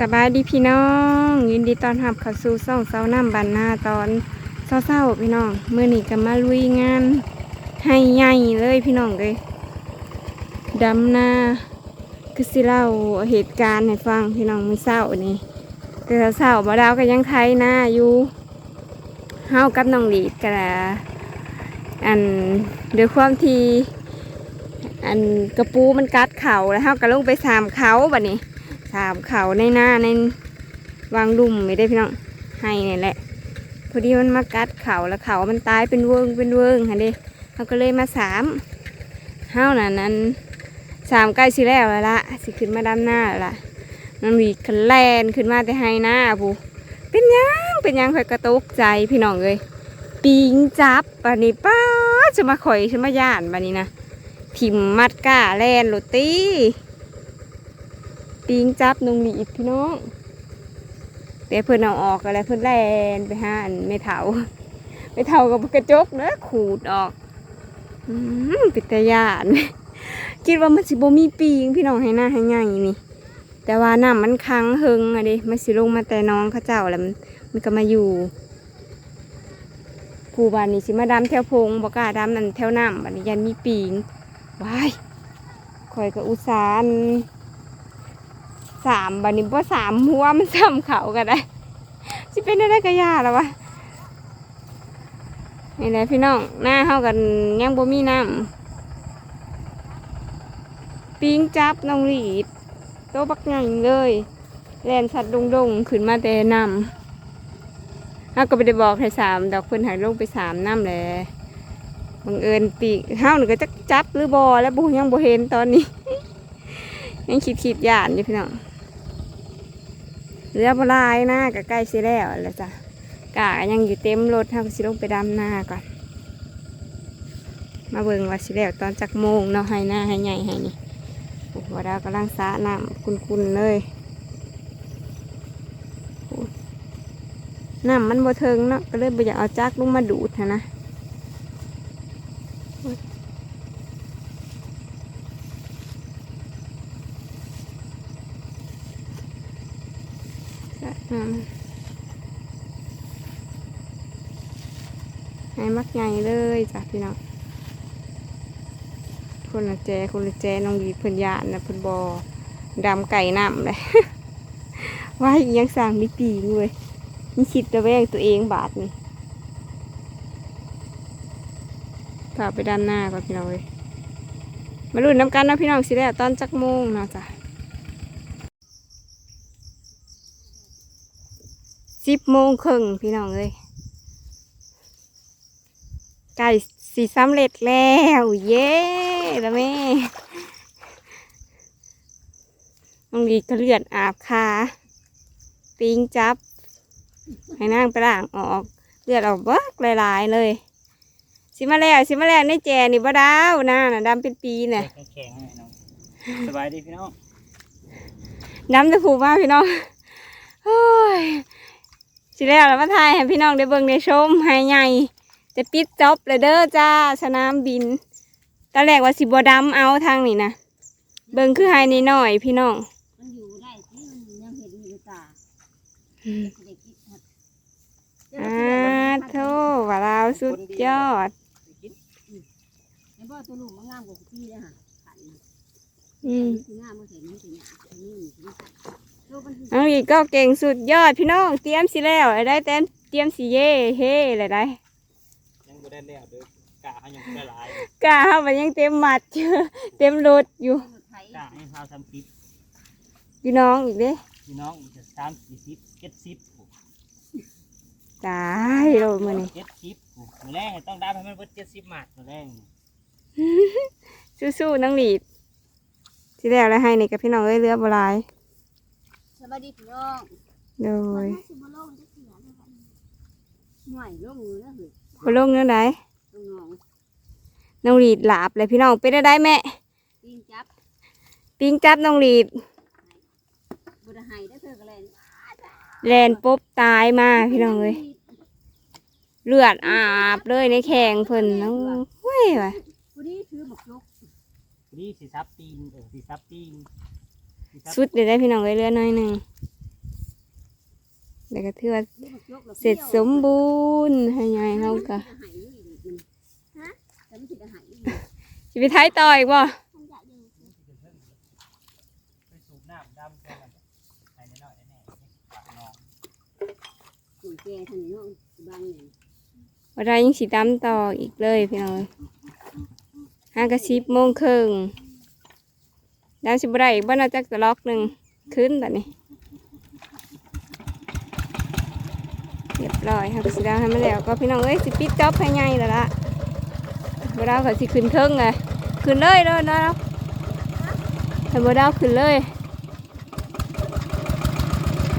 สบายดีพี่น้อง ยินดีต้อนรับเข้าสู่ซ่องเสาน้ำบันนาตอนเศร้าๆพี่น้องเมื่อนี้ก็มาลุยงาน ให้ใหญ่เลยพี่น้องเลยดำนาคือสิเล่าเหตุการณ์ให้ฟังพี่น้องมือเศร้านี่แต่เศร้าบ่ดาวก็ยังไทยนาอยู่เฮากับน้องหลีดกระอันด้วยความที่อันกระปูมันกัดเข่าแล้วเฮาก็ลงไปสามเขาบัดนี้ สามเขาในหน้าในวางลุ่มไม่ได้พี่น้องให้เนี่ยแหละ พอดีมันมากัดเขาแล้วเขามันตายเป็นเวิงเป็นเวิงค่ะเด้เขาก็เลยมาสามเฮาน่ะนั้นสามใกล้สิแล้วแล้วละสิขึ้นมาดำหน้าแล้วล่ะมันมีคันแลนขึ้นมาแต่ให้หน้าผู้เป็นยังเป็นยังคอยกระตุกใจพี่น้องเลยปิงจับบันนี้ป้าจะมาข่อยจะมาย่านบันนี้นะพิมมัดก้าแลนโรตี้ ปิงจับนงหลีดพี่น้องแต่เพิ่อนเอาออกอะไรเพิ่อนแลนไปหาอันไม่เถาไม่เถากับกระจกเด้อขูดออกอืมปิตยานคิดว่ามันสิบ่มีปิงพี่น้องให้หน้าให้ใหญ่นี่แต่ว่าน้ำมันค้างเฮงอะดิมันสิลงมาแต่น้องเขาเจ้าแล้วมันมันก็มาอยู่ผู้บ้านนี่สิมาดำแถวพงบ่กล้าดำนั่นแถวน้ำบันี้ยันมีปิงว้ายข่อยก็อุตสาน สามบันนี้พอสามหัวมันซ้ำเขากันได้สิเป็นได้กระยาแล้ววะนี่แหละพี่น้องหน้าเข้ากันยังบ่มีน้ำปิ้งจับน้องหลีดโตวบักใหญ่เลยแลนสัตว์ดงดงขึ้นมาแต่น้ำเขาก็ไปได้บอกให้สามดอกเพิ่นหายลงไปสามน้ำแหละบังเอิญปีกเฮาหนึ่งก็จักจับหรือบอแล้วบุยังบ่เห็นตอนนี้ ยังคิดคิดยานอยู่พี่น้อง เรือบลายน้าก็ใกล้สิแล้วแล้วจ้ะกะยังอยู่เต็มรถทางสิลงไปดำหน้าก่อน มาเบิ่งว่าสิแล้วตอนจักโมงเนาะให้หน้าให้ใหญ่ให้นี่โอ้โหดาวกำลังสะน้ำคุนๆเลยน้ำมันบ่เทิงเนาะก็เลยบ่อยากเอาจักลงมาดูดนะโอ้ยส ระน้ำให้มักใหญ่เลยจ้ะพี่น้องคนละแจคนละแจน้องดีเพิ่นยานนะเพิ่นบอดำไก่น้ำเลยว่าอียังสั่งมีปีงเว้ยนี่คิดระแวงตัวเองบาทนี่พาไปด้านหน้าก่อนพี่น้องเลยมาลุ้นน้ำกันนะพี่น้องสิแล้ตอนจักโมงนะจ้ะ สิบโมงครึ่งพี่น้องเลยไก่สีสำเร็จแล้ว เย้แล้วแม่น้องดีก็เลือดอาบคาปิงจับ ให้นั่งไปล่างออก เลือดออกเบิกหลายๆเลย สิมาแล้วสิมาแล้วในแจนี่บ่ดาวนะน่ะดำเป็นปีน่ะแข็งๆให้น้องสบายดีพี่น้องดำจะผูกมากพี่น้องโอ้ย สิแล้วแล้วมาถ่ายให้พี่น้องได้เบิ่งได้ชมให้ใหญ่จะปิดจ็อบเลยเด้อจ้าสนามบินตอนแรกว่าสิบดำเอาทางนี้นะเบิ่งคือไฮนี่หน่อยพี่น้องมันอยู่ได้ที่มันยังเห็นอยู่ตาเด็กที่หัดอ่าโทว่าเราวสุดยอดไอ้บ่ตัวลูกมันงามกว่าพี่เลยค่ะขันนะอืมมันคืองามมันเห็นมันถึงอะนี่มันขัน โลกมันคือน้องอีกก็เก่งสุดยอดพี่น้องเตรียมสิแล้วได้เต้นเตรียมสิเย่เฮ่อะไรได้ยังบ่ได้แล้วเด้อกะเขายังบ่ได้หลายกล้าเข้าไปยังเต็มหมัดเจอเต็มรถอยู่รถไถกะให้พาทำคลิปพี่น้องอีกเด้พี่น้องอีกจะสามสี่สิบเจ็ดสิบตายโลดมือนี่เจ็ดสิบมือแรกต้องได้ให้มันเบิดเจ็ดสิบหมัดมือแรกสู้ๆน้องหลีดสิแล้วแล้วให้ในกับพี่น้องเอ้ยเรือโบราณส วัสดีพี่น้องโดยสิบ่โลกจะเสียเลยค่ะห่วยลงมือแล้วเหรอพลงเนื้อไหนตรงน้องน้องหลีดหลาบเลยพี่น้องเป็นได้ได้แม่ปีนจับปิงจับน้องหลีดบุตรไห้ได้เธอก็เลยแลนปุ๊บตายมาพี่น้องเลยเลือดอาบเลยในแข่งเพิ่นน้องเว้ยว่ะผู้นี้ถือหมกยกนี่สีซับตีนเออสีซับตีน สิซับสุดเดี๋ยวได้พี่น้องเลยเลือดน้อยหนึ่งแล้วก็ถือว่าเสร็จสมบูรณ์ให้ยายเฮาก็ฮะแต่ไม่ติดอาหารอีกสิไปท้ายต่ออีกบ่คงอยากอยู่ไปสูบน้ำดำแค่นั้นให้น้อยๆแน่ๆปากน้องสูงแก่ทันน้องบางอย่างบ่ได้ยังสิตามต่ออีกเลยพี่น้องห้ากระสิบโมงครึ่ง ดาวสิบ่ได้อีกบ่น่าจักตะล็อกหนึ่งขึ้นตอนนี้เรียบร้อยค่ะสิดาวให้มันแล้วก็พี่น้องเอ้ยสิปิดจ็อบให้ใหญ่แล้วล่ะบ่ดาวก็สิขึ้นเทิงเลยขึ้นเลยเด้อดาวให้บ่ดาวขึ้นเลย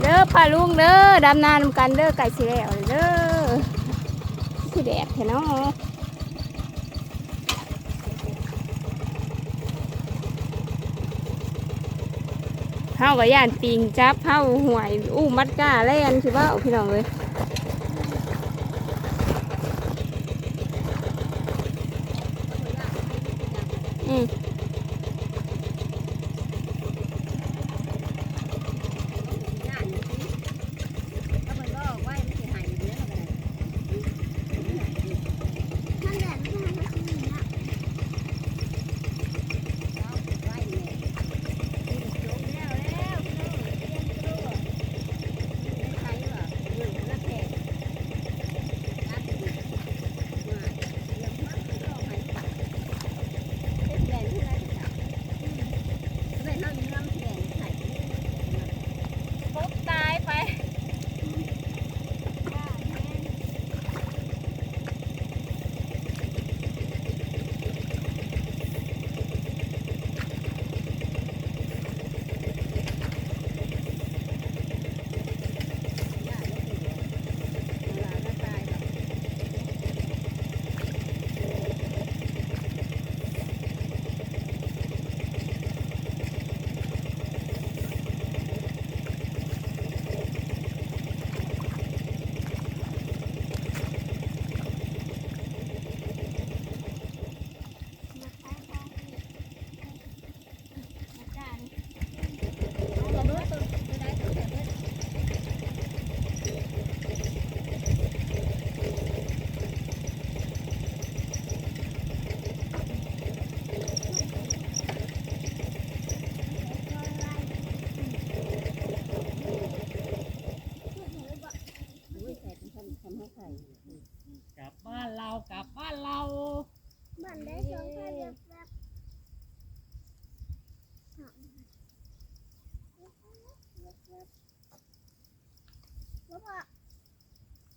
เด้อป้าลุงเด้อดำนานำกันเด้อไก่สิแล้วเด้อคือแดดแท้เนาะ เฮากับย่านปิงจับเข้าหวยอู้มัดก้าแล่นคือว่าพี่น้องเลยอืม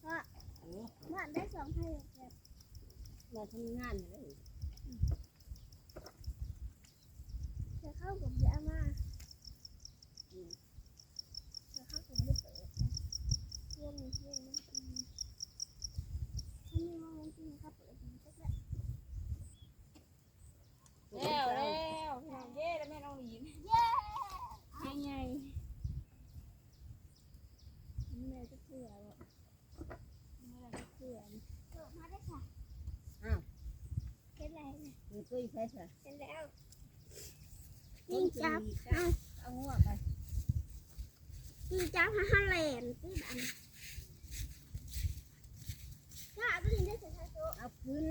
โอ้มันได้สองพันแบบเราทำงานอยู่เลยจะเข้าผมจะเอะมากจะเข้าผมไม่เปิดเพื่อนเพื่อนมันกินถ้าไม่ว่ามันกินครับเปิดผมก็ได้ แล้วแล้วพี่น้องเย้แล้วแม่น้องหลีน เย้ ให้ใหญ่ แม่จะเผื่อวะแม่จะเผื่อเปิดมาได้ค่ะ อ้าว เห็นอะไรเนี่ย มีตุ้ยเพชรเห็นแล้วยิงจับเอาหัวไปยิงจับฮาฮาแลนด์ตื้อดันถ้าเอาไปยิงได้เสร็จท้ายโต๊ะเอาขึ้น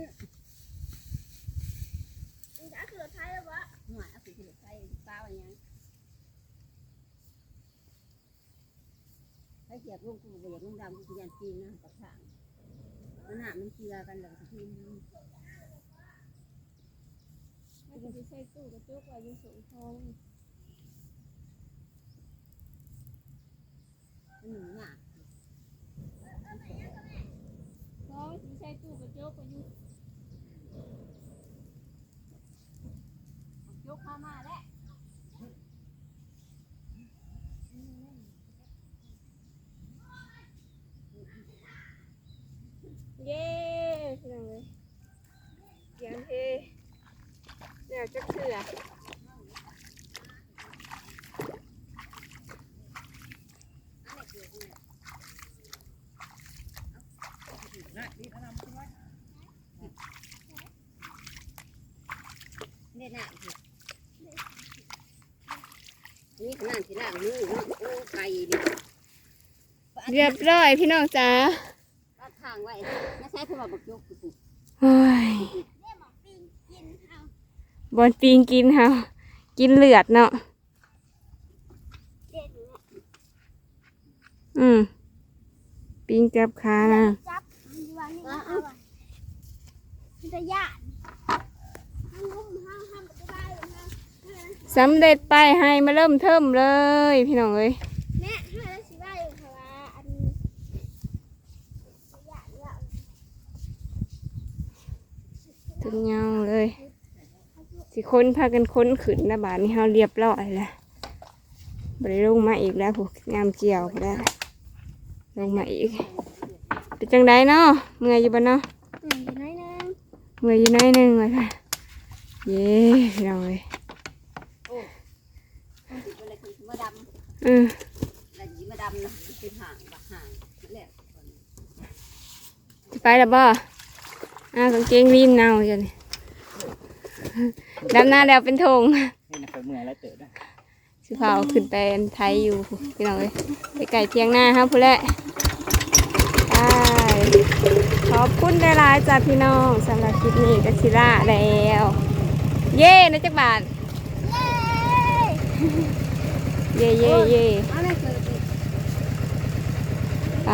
ยิงจับคือรถท้ายแล้ววะหัวเอาขึ้นที่ใส่ปลาอะไรยังถ้เกียบลูกกูอยากลูกดำกูยันจีนนะกับทางมันหนามันเจือกันแล้วก็ที มมันจะใส่ตู้กระจุกไว้อยังสูงทองมันหนึ่งหนาน้องจะใส่ตู้กระจุกไว้อยังยกข้ามาแล้ว เย้พี่น้องเลยเสียงเฮเดี๋ยวจะเถื่อ นะนี่ทำใช่ไหม เนี่ยหนาสิ นี่ขนาดที่ล่างมือเนาะโอ้ไก่ดิไปเรียบร้อยพี่น้องจ้าตัดทางไว้ไม่ใช่เพราะว่าบักยกคือโอ้ยบอลปิงกินเฮากินเลือดเนาะเด็ดเนี่ยอืมปิงจับขานะจับมันอยู่ว่านี่มันเอาอะมันจะยากห้ามงุ้มห้ามห้ามปฏิบัติห้ามห้ามสำเร็จไปให้มาเริ่มเทิมเลย พี่น้องเอ้ย แม่ห้ามแล้วสิว่าอยู่ค่ะว่าอันยากยาก ถึงเงาเลย สิค้นพากันค้นขึ้นนะบาทนี้เฮาเรียบร้อยแล้วบริลงมาอีกแล้วผูกงามเจียวพอได้ลงมาอีกเป็นจังไดเนาะเมื่อยอยู่บ่เนาะอืมอยู่น้อยนึงเมื่อยอยู่หน้อยหนึงเลยค่ะเย้พี่น้องเอ้ยคนติดอะไรคือมาดอือำแล้วยีมาดำนะเป็นห่างบักห่างนั่นแหละสิไปแล้วบ่ อ้าวกางเกงรีนเน่าจังนี่ดำหน้าแล้วเป็นธงนี่นะเคยเมื่อยแล้วเต๋อนะสิพาเอาขึ้นไปไทยอยู่พี่น้องเอ้ยไปไก่เทียงหน้าครับพู้นแหละไปขอบคุณหลายๆจากพี่น้องสำหรับคลิปนี้ก็ชิล่าแล้ว เย่นะจักบาทเย่เย่เย่เอาเลยเคยไป